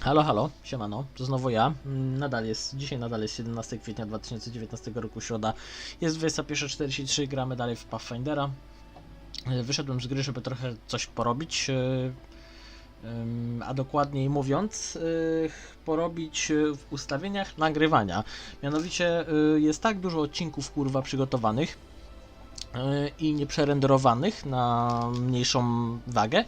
Halo, halo, siemano, to znowu ja. Mm, Nadal jest, dzisiaj nadal jest 17 kwietnia 2019 roku, środa. Jest 21.43, gramy dalej w Pathfindera. E, Wyszedłem z gry, żeby trochę coś porobić, e, a dokładniej mówiąc, e, porobić w ustawieniach nagrywania. Mianowicie jest tak dużo odcinków kurwa przygotowanych i nieprzerenderowanych na mniejszą wagę,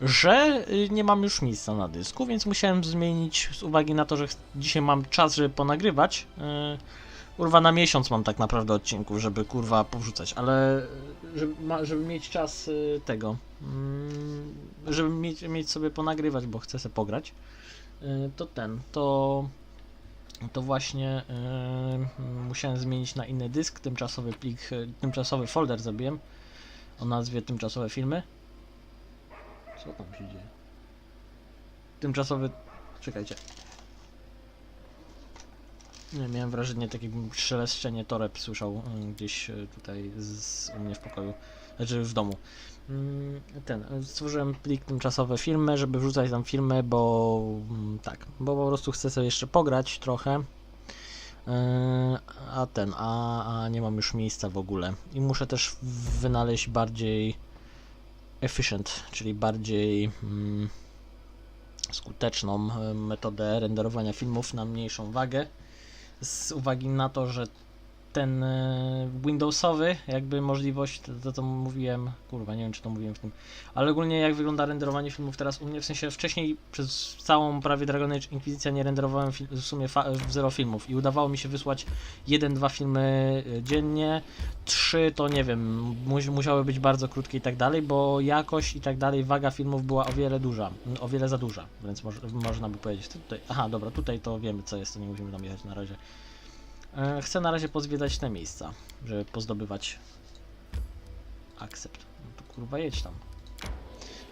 że y, nie mam już miejsca na dysku, więc musiałem zmienić z uwagi na to, że dzisiaj mam czas, żeby ponagrywać. Yy, kurwa, na miesiąc mam tak naprawdę odcinków, żeby kurwa powrzucać, ale y, żeby, żeby mieć czas y, tego, mm, żeby mieć, mieć sobie ponagrywać, bo chcę sobie pograć, y, to ten, to to właśnie y, musiałem zmienić na inny dysk, tymczasowy plik, y, tymczasowy folder zrobiłem o nazwie tymczasowe filmy. Co tam się dzieje? Tymczasowy. Czekajcie. Nie, miałem wrażenie, tak jakbym szeleszczenie toreb słyszał y, gdzieś y, tutaj z, u mnie w pokoju, znaczy w domu. Mm, Ten, y, stworzyłem plik tymczasowe filmy, żeby wrzucać tam filmy, bo mm, tak, bo po prostu chcę sobie jeszcze pograć trochę. A ten, a, a nie mam już miejsca w ogóle. I muszę też wynaleźć bardziej efficient, czyli bardziej mm, skuteczną e, metodę renderowania filmów na mniejszą wagę. Z uwagi na to, że ten e, Windowsowy jakby możliwość, to, to, mówiłem, kurwa, nie wiem czy to mówiłem w tym, ale ogólnie jak wygląda renderowanie filmów teraz u mnie, w sensie wcześniej przez całą prawie Dragon Age Inquisition nie renderowałem w sumie zero filmów i udawało mi się wysłać jeden, dwa filmy e, dziennie, trzy to nie wiem, mu- musiały być bardzo krótkie i tak dalej, bo jakość i tak dalej, waga filmów była o wiele duża, o wiele za duża, więc moż, można by powiedzieć. Tutaj, aha, dobra, tutaj to wiemy co jest, to nie musimy tam jechać na razie. E, Chcę na razie pozwiedzać te miejsca, żeby pozdobywać akcept. No to kurwa jedź tam.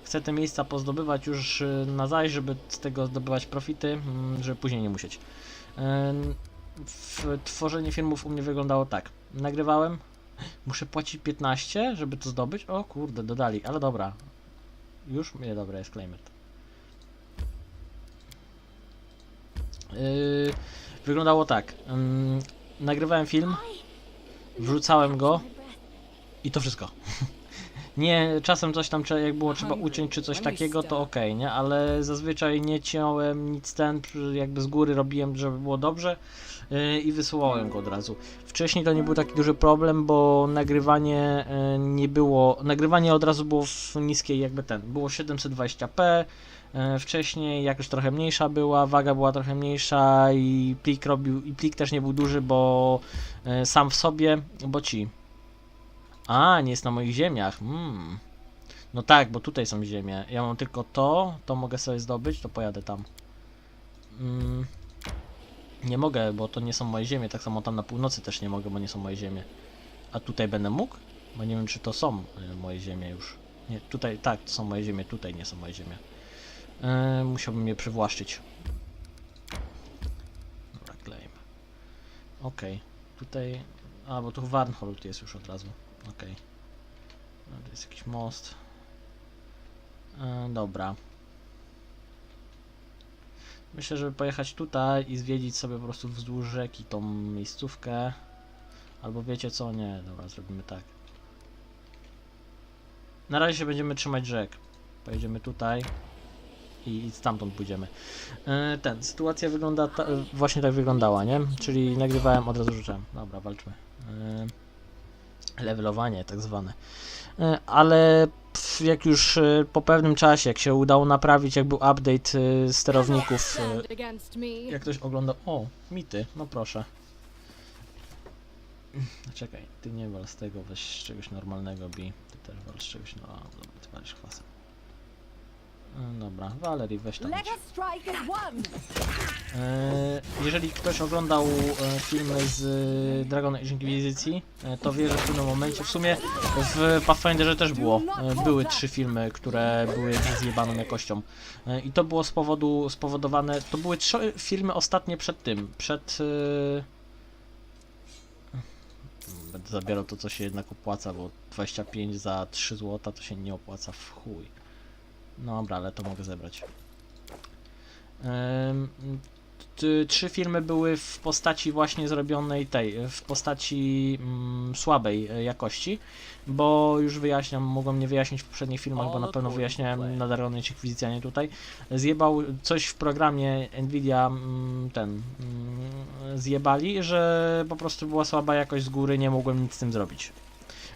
Chcę te miejsca pozdobywać już e, na zaś, żeby z tego zdobywać profity, mm, żeby później nie musieć. E, tworzenie filmów u mnie wyglądało tak. Nagrywałem, muszę płacić 15, żeby to zdobyć. O kurde, dodali, ale dobra. Już? Nie, dobra, jest claimed. Yy, wyglądało tak. Ym, nagrywałem film, wrzucałem go i to wszystko. Nie, czasem coś tam jak było trzeba uciąć czy coś takiego, to okej, nie? Ale zazwyczaj nie ciąłem nic ten, jakby z góry robiłem, żeby było dobrze yy, i wysyłałem go od razu. Wcześniej to nie był taki duży problem, bo nagrywanie yy, nie było, nagrywanie od razu było w niskiej jakby ten, było 720p, yy, wcześniej jakoś trochę mniejsza była, waga była trochę mniejsza i plik robił, i plik też nie był duży, bo yy, sam w sobie, bo ci. A, nie jest na moich ziemiach. Hmm. No tak, bo tutaj są ziemie. Ja mam tylko to, to mogę sobie zdobyć, to pojadę tam. Mm. Nie mogę, bo to nie są moje ziemie. Tak samo tam na północy też nie mogę, bo nie są moje ziemie. A tutaj będę mógł? Bo nie wiem, czy to są y, moje ziemie już. Nie, tutaj, tak, to są moje ziemie, tutaj nie są moje ziemie. Yy, musiałbym je przywłaszczyć. Dobra, claim. Tutaj... A, bo tu Warnhold jest już od razu. Okej. No, To jest jakiś most. E, dobra. Myślę, żeby pojechać tutaj i zwiedzić sobie po prostu wzdłuż rzeki tą miejscówkę. Albo wiecie co? Nie, dobra, zrobimy tak. Na razie się będziemy trzymać rzek. Pojedziemy tutaj i stamtąd pójdziemy. E, ten, sytuacja wygląda ta, właśnie tak wyglądała, nie? Czyli nagrywałem, od razu rzucałem. Dobra, walczmy. E, levelowanie tak zwane. E, Ale jak już po pewnym czasie, jak się udało naprawić, jak był update sterowników, jak ktoś ogląda. O, mity, no proszę. Czekaj, ty nie wal z tego, weź czegoś normalnego, Bi. Ty też wal z czegoś, no dobra, ty walisz kwasem. E, Dobra, Valerie, weź tam. Let idź. us strike as one. E, Jeżeli ktoś oglądał e, filmy z e, Dragon Age Inquisicji, e, to wie, że w pewnym momencie, w sumie w Pathfinderze też było, e, były trzy filmy, które były ze zjebaną jakością. E, I to było z powodu, spowodowane, to były trzy filmy ostatnie przed tym, przed... e, Będę zabierał to, co się jednak opłaca, bo 25 za 3 zł to się nie opłaca w chuj. No Dobra, ale to mogę zebrać. Trzy filmy były w postaci właśnie zrobionej tej, w postaci mm, słabej e, jakości, bo już wyjaśniam, mogłem nie wyjaśnić w poprzednich filmach, bo na pewno wyjaśniałem na Dragonie czy Kwizicjanie tutaj. Zjebał coś w programie Nvidia mm, ten mm, zjebali, że po prostu była słaba jakość z góry, nie mogłem nic z tym zrobić.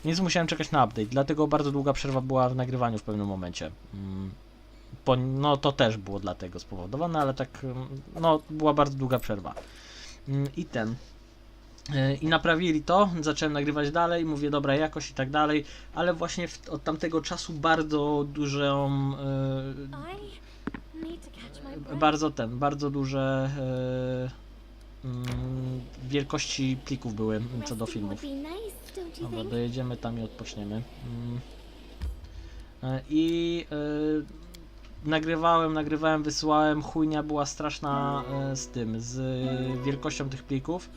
Więc musiałem czekać na update, dlatego bardzo długa przerwa była w nagrywaniu w pewnym momencie. Mm, Po, no to też było dlatego spowodowane, ale tak, mm, no była bardzo długa przerwa. Mm, I ten. E, I naprawili to, zacząłem nagrywać dalej, mówię dobra jakość i tak dalej, ale właśnie w, od tamtego czasu bardzo dużą, e, bardzo ten, bardzo duże e, wielkości plików były co do filmów. Dobra, dojedziemy tam i odpoczniemy. Mm. E, I e, nagrywałem, nagrywałem, wysyłałem. Chujnia była straszna e, z tym, z wielkością tych plików.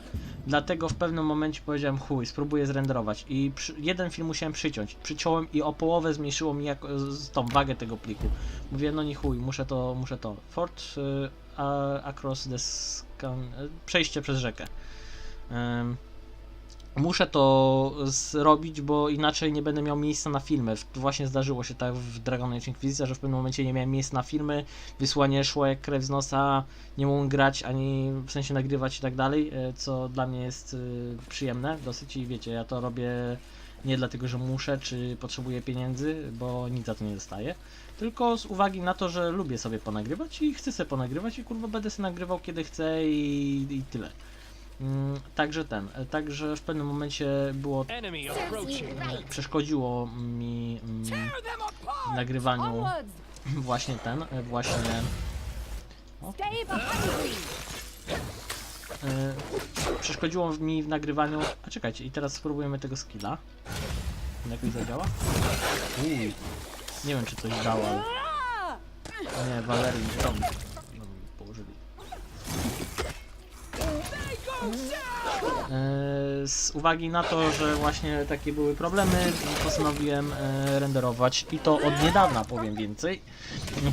Dlatego w pewnym momencie powiedziałem chuj, spróbuję zrenderować. I przy, jeden film musiałem przyciąć. Przyciąłem i o połowę zmniejszyło mi jako, z, tą wagę tego pliku. Mówię, no nie chuj, muszę to, muszę to. Fort across the scan, przejście przez rzekę. Muszę to zrobić, bo inaczej nie będę miał miejsca na filmy. Właśnie zdarzyło się tak w Dragon Age Inquisition, że w pewnym momencie nie miałem miejsca na filmy, wysłanie szło jak krew z nosa, nie mogłem grać ani w sensie nagrywać i tak dalej, e, co dla mnie jest y, przyjemne dosyć i wiecie, ja to robię nie dlatego, że muszę czy potrzebuję pieniędzy, bo nic za to nie dostaję, tylko z uwagi na to, że lubię sobie ponagrywać i chcę sobie ponagrywać i kurwa będę sobie nagrywał kiedy chcę i, i tyle. Mm, Także ten, e, także w pewnym momencie było right. przeszkodziło mi mm, nagrywaniu właśnie ten, e, właśnie e, przeszkodziło mi w nagrywaniu. A czekajcie, i teraz spróbujemy tego skilla. Jakoś zadziała? Nie wiem czy coś dało, ale... Nie, Valerii tam Z uwagi na to, że właśnie takie były problemy, postanowiłem e, renderować i to od niedawna powiem więcej.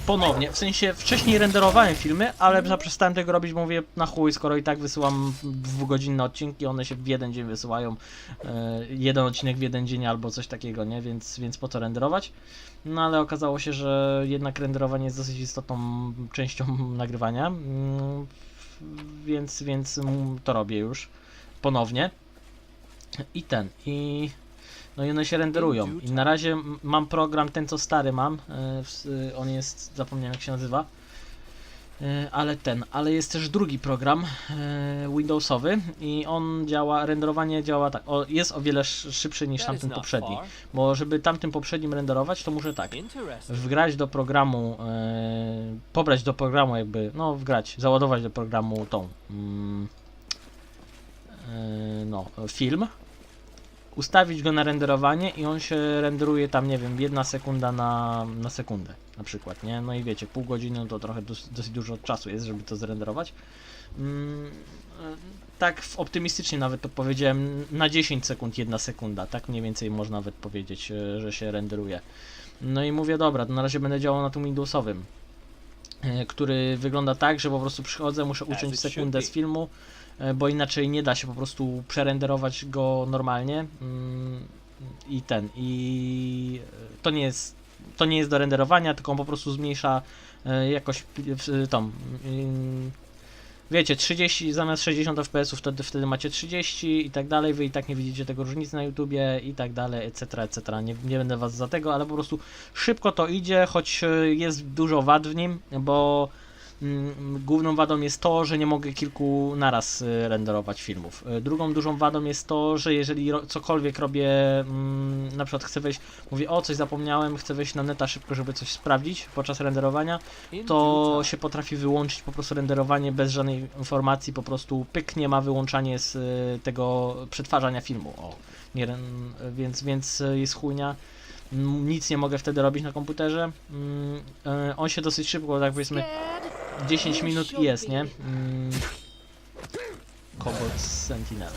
Ponownie, w sensie wcześniej renderowałem filmy, ale zaprzestałem tego robić, bo mówię na chuj, skoro i tak wysyłam dwugodzinne odcinki, one się w jeden dzień wysyłają, e, jeden odcinek w jeden dzień albo coś takiego, nie? Więc, więc po co renderować? No ale okazało się, że jednak renderowanie jest dosyć istotną częścią nagrywania, mm, więc, więc to robię już ponownie. I ten, i no i one się renderują. I na razie mam program, ten co stary mam, e, on jest, zapomniałem jak się nazywa, ale ten, ale jest też drugi program e, Windowsowy i on działa, renderowanie działa tak, o, jest o wiele sz- szybszy niż tamten poprzedni, bo żeby tamtym poprzednim renderować, to muszę tak, wgrać do programu, e, pobrać do programu jakby, no wgrać, załadować do programu tą, mm, e, no, film, ustawić go na renderowanie i on się renderuje tam, nie wiem, jedna sekunda na, na sekundę na przykład, nie? No i wiecie, pół godziny no to trochę dos, dosyć dużo czasu jest, żeby to zrenderować. Mm, tak w- optymistycznie nawet to powiedziałem, na 10 sekund jedna sekunda, tak mniej więcej można nawet powiedzieć, e, że się renderuje. No i mówię, dobra, to na razie będę działał na tym Windowsowym, e, który wygląda tak, że po prostu przychodzę, muszę uciąć sekundę z filmu, e, bo inaczej nie da się po prostu przerenderować go normalnie mm, i ten, i to nie jest, to nie jest do renderowania, tylko on po prostu zmniejsza e, w- tą, ym, wiecie, 30 zamiast 60 fps wtedy, wtedy macie 30 i tak dalej, wy i tak nie widzicie tego różnicy na YouTubie i tak dalej, etc., etc. Nie, nie będę was za tego, ale po prostu szybko to idzie, choć e, jest dużo wad w nim, bo mm, główną wadą jest to, że nie mogę kilku naraz e, renderować filmów. E, Drugą dużą wadą jest to, że jeżeli cokolwiek robię, mm, na przykład chcę wejść, mówię, o coś zapomniałem, chcę wejść na neta szybko, żeby coś sprawdzić podczas renderowania, to się potrafi wyłączyć po prostu renderowanie bez żadnej informacji, po prostu pyk nie ma wyłączanie z y, tego przetwarzania filmu. O, nie, więc, więc y, jest chujnia. Mm, Nic nie mogę wtedy robić na komputerze. Mm, y, On się dosyć szybko, tak powiedzmy, Scared? 10 minut i jest, nie? Mm, Sentinel.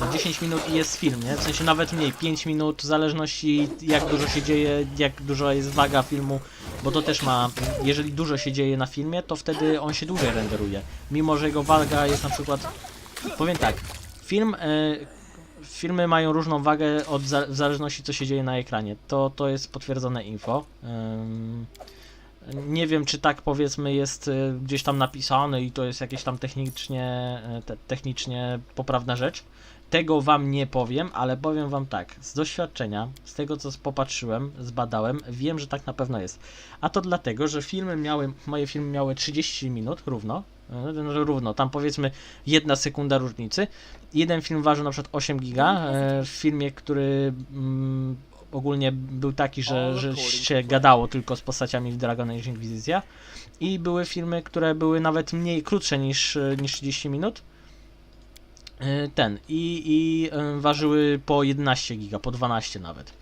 No 10 minut i jest film, nie? W sensie nawet mniej, 5 minut, w zależności jak dużo się dzieje, jak dużo jest waga filmu, bo to też ma, jeżeli dużo się dzieje na filmie, to wtedy on się dłużej renderuje. Mimo, że jego waga jest na przykład, powiem tak, film, e, filmy mają różną wagę od w zależności co się dzieje na ekranie. To, to jest potwierdzone info. Ym, nie wiem, czy tak powiedzmy jest y, gdzieś tam napisane i to jest jakieś tam technicznie, y, te, technicznie poprawna rzecz. Tego wam nie powiem, ale powiem wam tak, z doświadczenia, z tego co popatrzyłem, zbadałem, wiem, że tak na pewno jest. A to dlatego, że filmy miały, moje filmy miały 30 minut równo, y, no, równo, tam powiedzmy jedna sekunda różnicy. Jeden film ważył na przykład 8 giga, w filmie, który mm, ogólnie był taki, że, że się gadało tylko z postaciami w Dragon Age Inquisition i były filmy, które były nawet mniej krótsze niż, niż 30 minut. E, Ten i, i e, ważyły po 11 giga, po 12 nawet.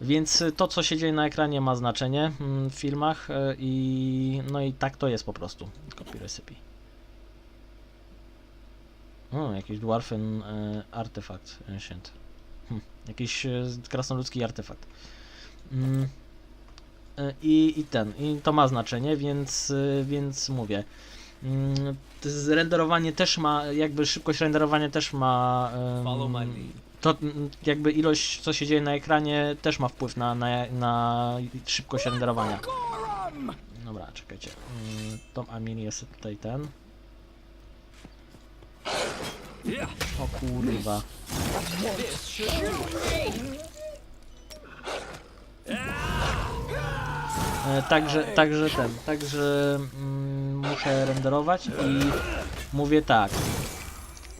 Więc to, co się dzieje na ekranie, ma znaczenie mm, w filmach e, i no i tak to jest po prostu. Copy recipe. O, jakiś Dwarfen e, artefakt ancient. Hm, jakiś e, krasnoludzki artefakt. Mm, e, I, I ten, i to ma znaczenie, więc, e, więc mówię. Mm, renderowanie też ma, jakby szybkość renderowania też ma. em, Follow my lead. to jakby ilość, co się dzieje na ekranie, też ma wpływ na, na, na szybkość renderowania. Dobra, czekajcie. Mm, Tom Amin jest tutaj ten. O kurwa. E, Także, także ten, także mm, muszę renderować i mówię tak.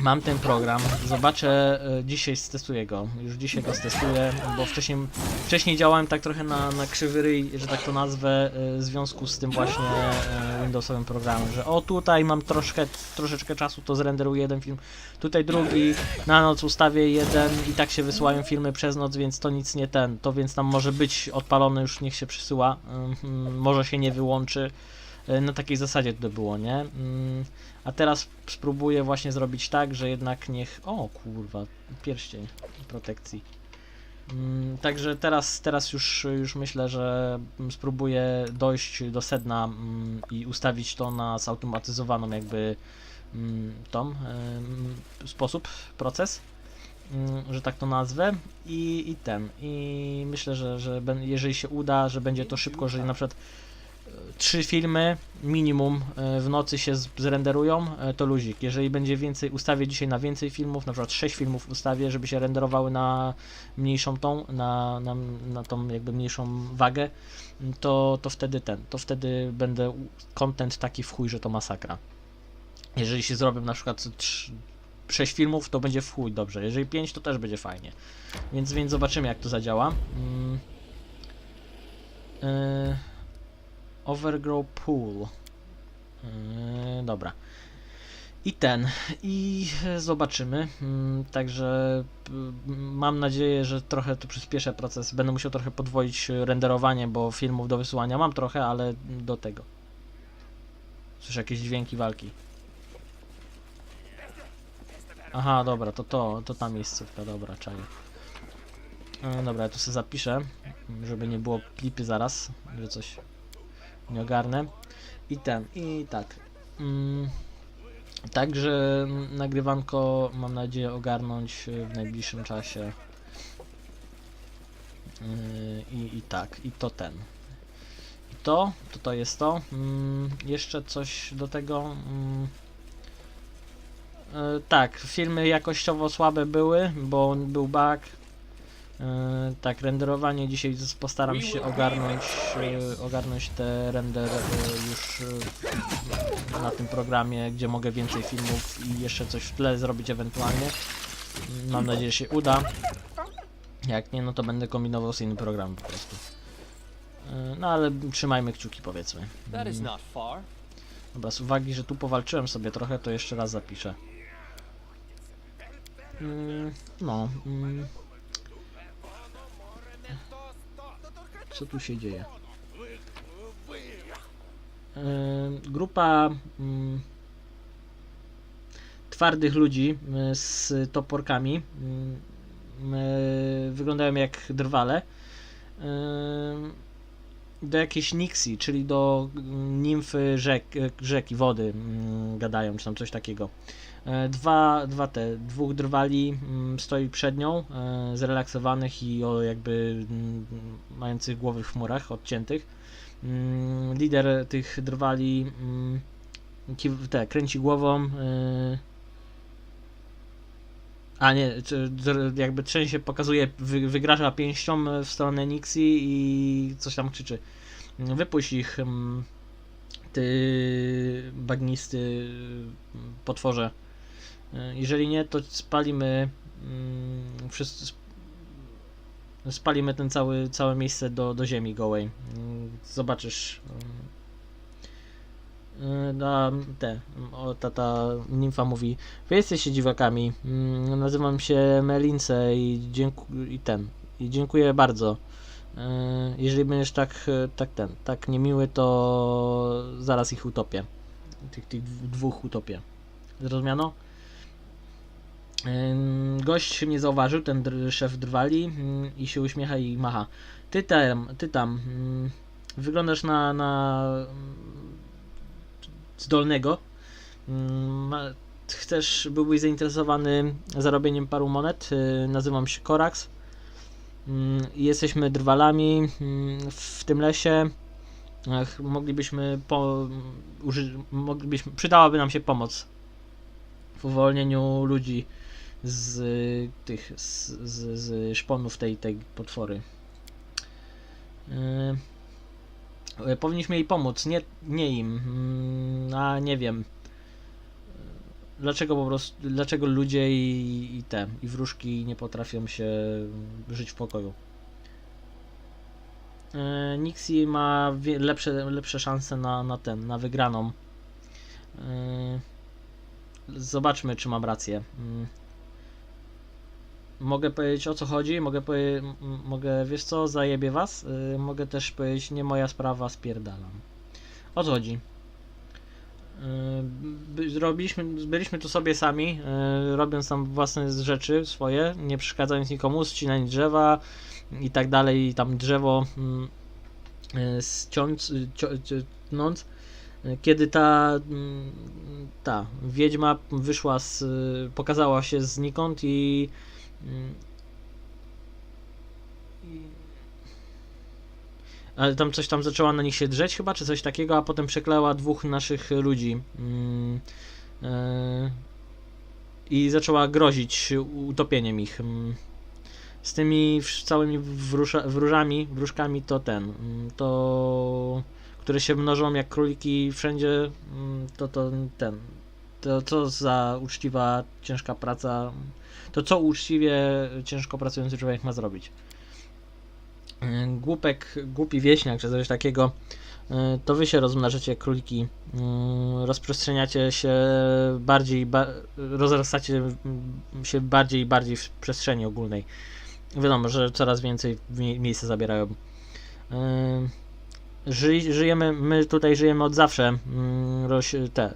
Mam ten program, zobaczę, e, dzisiaj stestuję go, już dzisiaj go stestuję, bo wcześniej, wcześniej działałem tak trochę na, na krzywy ryj, że tak to nazwę, e, w związku z tym właśnie e, Windowsowym programem, że o tutaj mam troszkę, troszeczkę czasu, to zrenderuję jeden film, tutaj drugi, na noc ustawię jeden i tak się wysyłają filmy przez noc, więc to nic nie ten, to więc tam może być odpalone, już niech się przysyła, mhm, może się nie wyłączy, na takiej zasadzie to było, nie? Mm, A teraz spróbuję właśnie zrobić tak, że jednak niech. O kurwa, pierścień protekcji. Mm, Także teraz, teraz już, już myślę, że spróbuję dojść do sedna mm, i ustawić to na zautomatyzowaną jakby tą sposób, proces, że tak to nazwę i, i ten. I myślę, że, że jeżeli się uda, że będzie to szybko, że na przykład trzy filmy minimum e, w nocy się zrenderują, e, to luzik. Jeżeli będzie więcej, ustawię dzisiaj na więcej filmów, na przykład 6 filmów ustawię, żeby się renderowały na mniejszą tą, na, na, na tą jakby mniejszą wagę, to, to wtedy ten, to wtedy będę content taki w chuj, że to masakra. Jeżeli się zrobię na przykład 6 filmów, to będzie w chuj dobrze. Jeżeli 5, to też będzie fajnie. Więc, więc zobaczymy jak to zadziała. Yy, Overgrow Pool. Yy, dobra. I ten. I zobaczymy. Mm, Także p- mam nadzieję, że trochę to przyspieszę proces. Będę musiał trochę podwoić renderowanie, bo filmów do wysyłania mam trochę, ale do tego. Słyszę jakieś dźwięki walki. Aha, dobra, to to, to ta miejscówka, dobra, czaję. E, Dobra, ja tu sobie zapiszę, żeby nie było klipy zaraz, że coś nie ogarnę. I ten, i tak. Mm, także mm, nagrywanko mam nadzieję ogarnąć w najbliższym czasie. Yy, I, I tak, i to ten. I to, to to jest to. Mm, jeszcze coś do tego. Mm, yy, tak, filmy jakościowo słabe były, bo był bug. Yy, tak, renderowanie dzisiaj postaram się ogarnąć, yy, ogarnąć te render yy, już na tym programie, gdzie mogę więcej filmów i jeszcze coś w tle zrobić ewentualnie. Mam nadzieję, że się uda. Jak nie, no to będę kombinował z innym programem po prostu. No ale trzymajmy kciuki powiedzmy. Mm. Dobra, z uwagi, że tu powalczyłem sobie trochę, to jeszcze raz zapiszę. Mm, no. Mm. Co tu się dzieje? Grupa mm, twardych ludzi y, z toporkami y, wyglądają jak drwale. Do jakiejś Nixie, czyli do mm, nimfy rzek, rzeki, wody mm, gadają, czy tam coś takiego. E, Dwa, dwa te, dwóch drwali mm, stoi przed nią, e, zrelaksowanych i o jakby mm, mających głowy w chmurach, odciętych. Mm, Lider tych drwali te, kręci głową. e, A nie, jakby trzęsie, pokazuje, wy, wygraża pięścią w stronę Nixie i coś tam krzyczy. Wypuść ich, ty bagnisty potworze. E, Jeżeli nie, to spalimy mm, wszyscy, sp- spalimy ten cały, całe miejsce do, do ziemi gołej. Mm, Zobaczysz. mm, e, Na te, o, ta, ta nimfa mówi, wy jesteście dziwakami, nazywam się Melince i, dzięku, i ten, i dziękuję bardzo. E, Jeżeli będziesz tak, tak ten, tak niemiły, to zaraz ich utopię. Tych, tych dw- dwóch utopię. Zrozumiano? Gość mnie zauważył, ten dr- szef drwali i się uśmiecha i macha. Ty tam, ty tam, wyglądasz na, na zdolnego. Chcesz, byłbyś zainteresowany zarobieniem paru monet. Y, Nazywam się Korax. Jesteśmy drwalami w tym lesie. Moglibyśmy po, moglibyśmy, przydałaby nam się pomoc w uwolnieniu ludzi z tych, z, z, z szponów tej, tej potwory. Yy, powinniśmy jej pomóc, nie, nie im, mm, a nie wiem. Dlaczego po prostu, dlaczego ludzie i, i te, i wróżki nie potrafią się żyć w pokoju? Yy, Nixie ma wie, lepsze, lepsze szanse na, na ten, na wygraną. Yy, Zobaczmy, czy mam rację. Mm. Mogę powiedzieć o co chodzi, mogę powie- mogę, wiesz co, zajebie was. Y, mogę też powiedzieć, nie moja sprawa, spierdalam. O co chodzi? Y, Zrobiliśmy, byliśmy tu sobie sami, y, robiąc tam własne rzeczy swoje, nie przeszkadzając nikomu, ścinając drzewa i tak dalej, i tam drzewo mm, y, ściąc, y, Kiedy ta, mm, ta wiedźma wyszła z, pokazała się znikąd. I- Ale tam coś tam zaczęła na nich się drzeć chyba, czy coś takiego, a potem przeklęła dwóch naszych ludzi. Mm, e, I zaczęła grozić utopieniem ich. Mm. Z tymi całymi wróża, wróżami, wróżkami to ten, mm, to które się mnożą jak króliki wszędzie, mm, to to ten. To co za uczciwa, ciężka praca to co uczciwie ciężko pracujący człowiek ma zrobić. Yy, Głupek, głupi wieśniak, czy coś takiego, yy, to wy się rozmnażacie króliki, yy, rozprzestrzeniacie się bardziej, ba rozrastacie się bardziej i bardziej w przestrzeni ogólnej. Wiadomo, że coraz więcej mie- miejsca zabierają. Ży, żyjemy, my tutaj żyjemy od zawsze. Mm, Roś, te,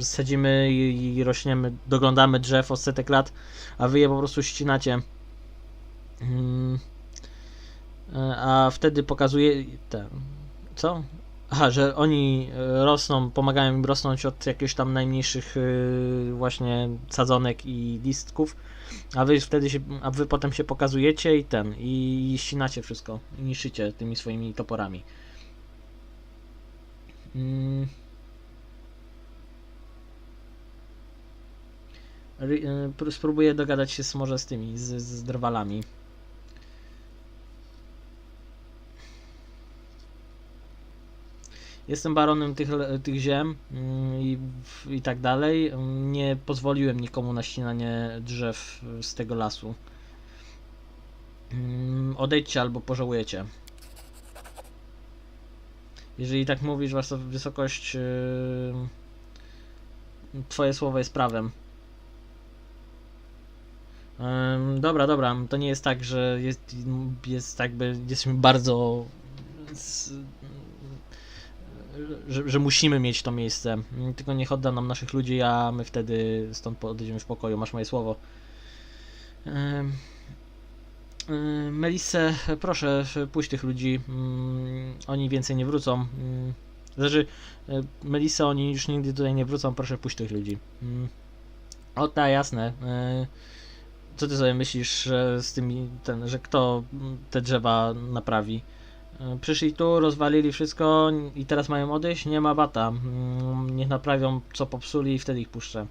y, sadzimy i, rośniemy, doglądamy drzew od setek lat, a wy je po prostu ścinacie. Mm, y, A wtedy pokazuje te. Co? Aha, że oni y, rosną, pomagają im rosnąć od jakichś tam najmniejszych właśnie sadzonek i listków, a wy wtedy się, a wy potem się pokazujecie i ten, i ścinacie wszystko, i tymi swoimi toporami. Mm. Y, pró- Spróbuję dogadać się z, może z tymi, z, z drwalami. Jestem baronem tych, tych ziem mm, i, i tak dalej. Nie pozwoliłem nikomu na ścinanie drzew z tego lasu. Mm, Odejdźcie albo pożałujecie. Jeżeli tak mówisz, wasza wysokość, yy, twoje słowo jest prawem. Dobra, dobra, to nie jest tak, że jest, jest jakby, jesteśmy bardzo, s- że, że musimy mieć to miejsce, tylko niech odda nam naszych ludzi, a my wtedy stąd odejdziemy w pokoju, masz moje słowo. Melisę, proszę puść tych ludzi. Mm, Oni więcej nie wrócą. Mm, Znaczy, yy, Melisę, oni już nigdy tutaj nie wrócą, proszę puść tych ludzi. Mm. O tak, jasne. Yy, Co ty sobie myślisz, że z tymi, ten, że kto mm, te drzewa naprawi? Yy, Przyszli tu, rozwalili wszystko i teraz mają odejść? Nie ma bata. Mm, Niech naprawią co popsuli i wtedy ich puszczę.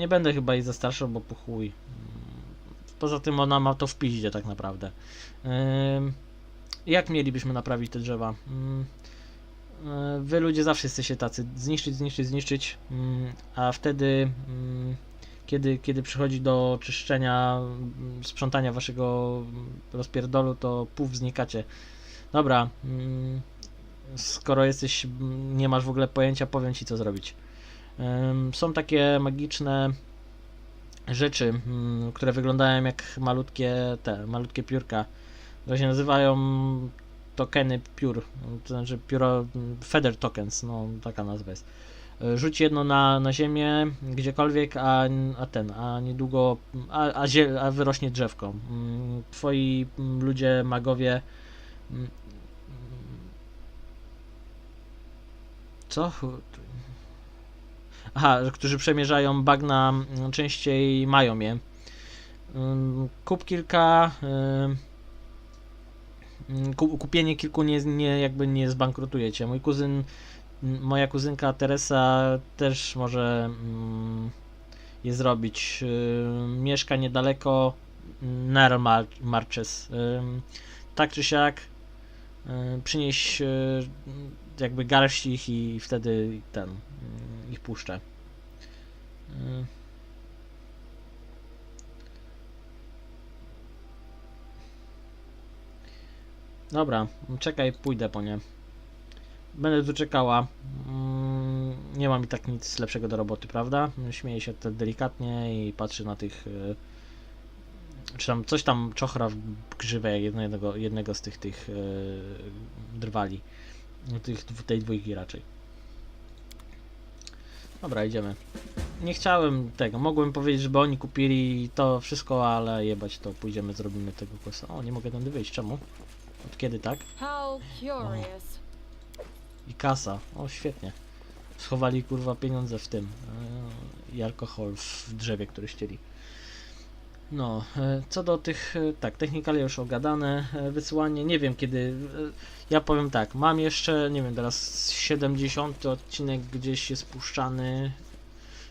Nie będę chyba jej zastarszał, bo po chuj. Poza tym ona ma to w piździe tak naprawdę. Jak mielibyśmy naprawić te drzewa? Y, Wy ludzie zawsze jesteście tacy. Zniszczyć, zniszczyć, zniszczyć. A wtedy, kiedy, kiedy przychodzi do czyszczenia, sprzątania waszego rozpierdolu, to puf znikacie. Dobra. Skoro jesteś, nie masz w ogóle pojęcia, powiem ci co zrobić. Są takie magiczne rzeczy, mm, które wyglądają jak malutkie te, malutkie piórka. To się nazywają tokeny piór, to znaczy pióro, feather tokens, no taka nazwa jest. Y, Rzuć jedno na, na ziemię, gdziekolwiek, a, a ten, a niedługo, a, a, zie, a wyrośnie drzewko. Mm, Twoi mm, ludzie, magowie co? Aha, którzy przemierzają bagna częściej mają je. Kup kilka. Kupienie kilku nie, nie jakby nie zbankrutuje cię. Mój kuzyn, moja kuzynka Teresa też może mm, je zrobić. Mieszka niedaleko Ner Mar- Marches. Tak czy siak przynieś y, jakby garść ich i wtedy ten ich puszczę. Y. Dobra, czekaj, pójdę po nie. Będę tu czekała. Mm, Nie mam i tak nic lepszego do roboty, prawda? Śmieję się tak delikatnie i patrzę na tych. y, Czy tam coś tam czochra w grzywę jednego, jednego z tych tych y, drwali. Tych, tej dwójki raczej. Dobra, idziemy. Nie chciałem tego. Mogłem powiedzieć, żeby oni kupili to wszystko, ale jebać to. Pójdziemy, zrobimy tego questa. O, nie mogę tędy wyjść. Czemu? Od kiedy tak? How curious. I kasa. O, świetnie. Schowali kurwa pieniądze w tym. Yy, I alkohol w drzewie, który ścieli. No, e, co do tych, e, tak, technikalia już ogadane, e, wysyłanie, nie wiem kiedy, ja powiem tak, mam jeszcze, nie wiem, teraz 70 odcinek gdzieś jest puszczany,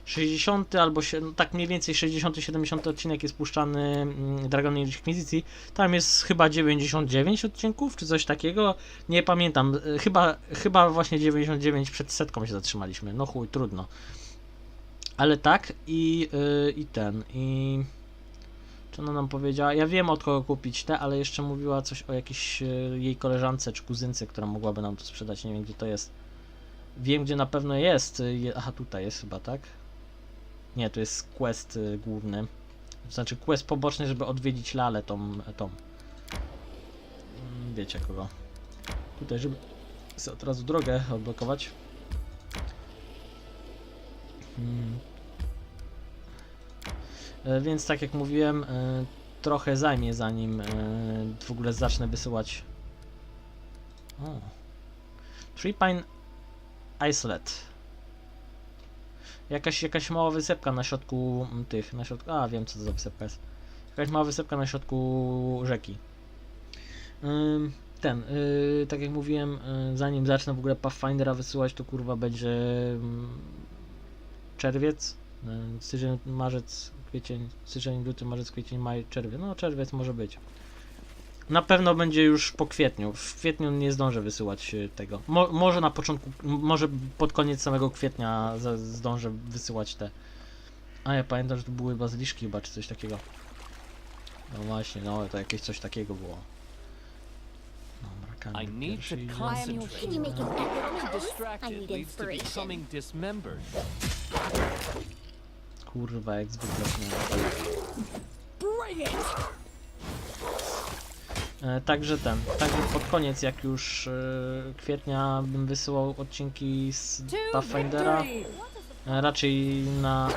60 albo no tak mniej więcej 60-70 odcinek jest puszczany mm, Dragon Age Inquisicji, tam jest chyba 99 odcinków, czy coś takiego, nie pamiętam, chyba, chyba właśnie 99 przed setką się zatrzymaliśmy, no chuj, trudno. Ale tak i, i ten, i... Co ona nam powiedziała? Ja wiem od kogo kupić te, ale jeszcze mówiła coś o jakiejś y, jej koleżance czy kuzynce, która mogłaby nam to sprzedać, nie wiem gdzie to jest. Wiem gdzie na pewno jest, je, aha tutaj jest chyba, tak? Nie, to jest quest y, główny. Znaczy quest poboczny, żeby odwiedzić Lalę tą, tą. Mm, Wiecie kogo. Tutaj, żeby od razu drogę odblokować. Hmm. E, Więc tak jak mówiłem, e, trochę zajmie zanim e, w ogóle zacznę wysyłać. O. Tree Pine Isolate. Jakaś, jakaś mała wysepka na środku tych, na środku, a wiem co to za wysepka jest. Jakaś mała wysepka na środku rzeki. Ten, y, tak jak mówiłem, y, zanim zacznę w ogóle Pathfindera wysyłać, to kurwa będzie mm, czerwiec, y, styczeń, marzec, kwiecień, styczeń, luty, marzec, kwiecień, maj, czerwiec. No czerwiec może być. Na pewno będzie już po kwietniu. W kwietniu nie zdążę wysyłać y, tego. Mo, może na początku, może pod koniec samego kwietnia zdążę wysyłać te. A ja pamiętam, że to były bazyliszki chyba, czy coś takiego. No właśnie, no to jakieś coś takiego było. I need to concentrate. Can you make an pose? I need leads to inspiration. becoming dismembered. Kurwa, jak zwykle. E, także ten, także pod koniec, jak już e, kwietnia bym wysyłał odcinki z Pathfindera! E, Raczej na,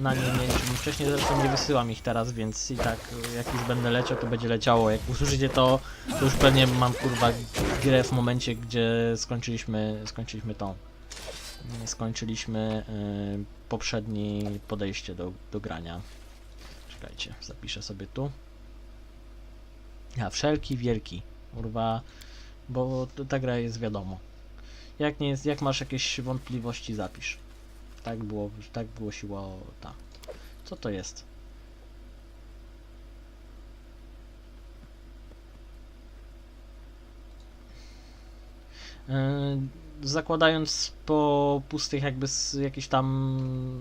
na nie mieliśmy wcześniej, zresztą nie wysyłam ich teraz, więc i tak jak już będę leciał, to będzie leciało. Jak usłyszycie to, to już pewnie mam kurwa grę w momencie, gdzie skończyliśmy, skończyliśmy tą. Skończyliśmy y, poprzednie podejście do, do grania. Czekajcie, zapiszę sobie tu. A, wszelki wielki. Kurwa, bo ta gra jest wiadomo. Jak nie jest, jak masz jakieś wątpliwości, zapisz. Tak było, tak głosiło ta. Co to jest? Yy, zakładając po pustych jakby z jakichś tam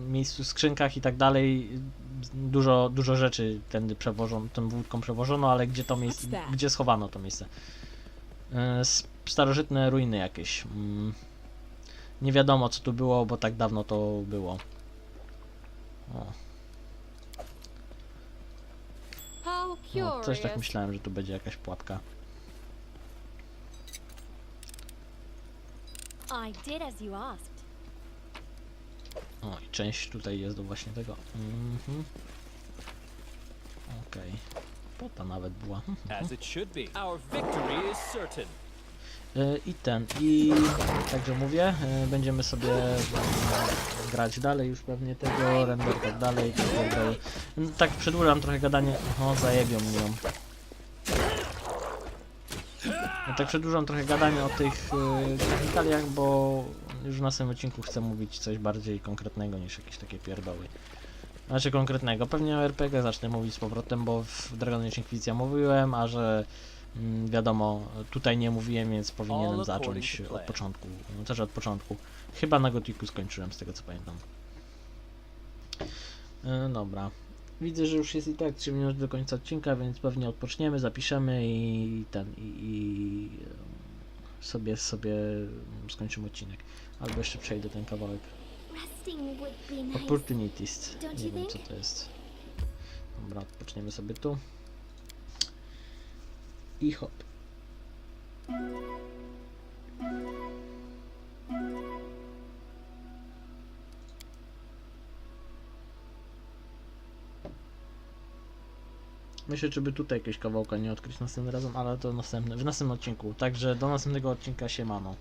miejscu skrzynkach i tak dalej dużo, dużo rzeczy tędy przewożono, tą wódką przewożono, ale gdzie to miejsce, gdzie schowano to miejsce? S- starożytne ruiny jakieś. Mm. Nie wiadomo co tu było, bo tak dawno to było. O, no też tak myślałem, że tu będzie jakaś pułapka. I did as you asked. O, i część tutaj jest do właśnie tego. Mhm. Okej. Pota nawet była. As it should be. Our victory is certain. Y, I ten, i także mówię, y, będziemy sobie grać dalej już pewnie tego, render tak dalej, tak dalej. Tak przedłużam trochę gadanie, o zajebią mnie. No, tak przedłużam trochę gadanie o tych y, technikaliach, bo już w następnym odcinku chcę mówić coś bardziej konkretnego niż jakieś takie pierdoły. Znaczy konkretnego, pewnie o RPG zacznę mówić z powrotem, bo w Dragon Age Inquisition mówiłem, a że Mm, wiadomo, tutaj nie mówiłem, więc powinienem zacząć od początku. No, też od początku. Chyba na Gotiku skończyłem, z tego co pamiętam. E, dobra. Widzę, że już jest i tak 3 minuty do końca odcinka, więc pewnie odpoczniemy, zapiszemy i ten, i, i em, sobie, sobie skończymy odcinek. Albo jeszcze przejdę ten kawałek. Opportunities. Nie wiem co to jest. Dobra, odpoczniemy sobie tu. I hop. Myślę, żeby tutaj jakiegoś kawałka nie odkryć następnym razem, ale to następny, w następnym odcinku. Także do następnego odcinka siemano.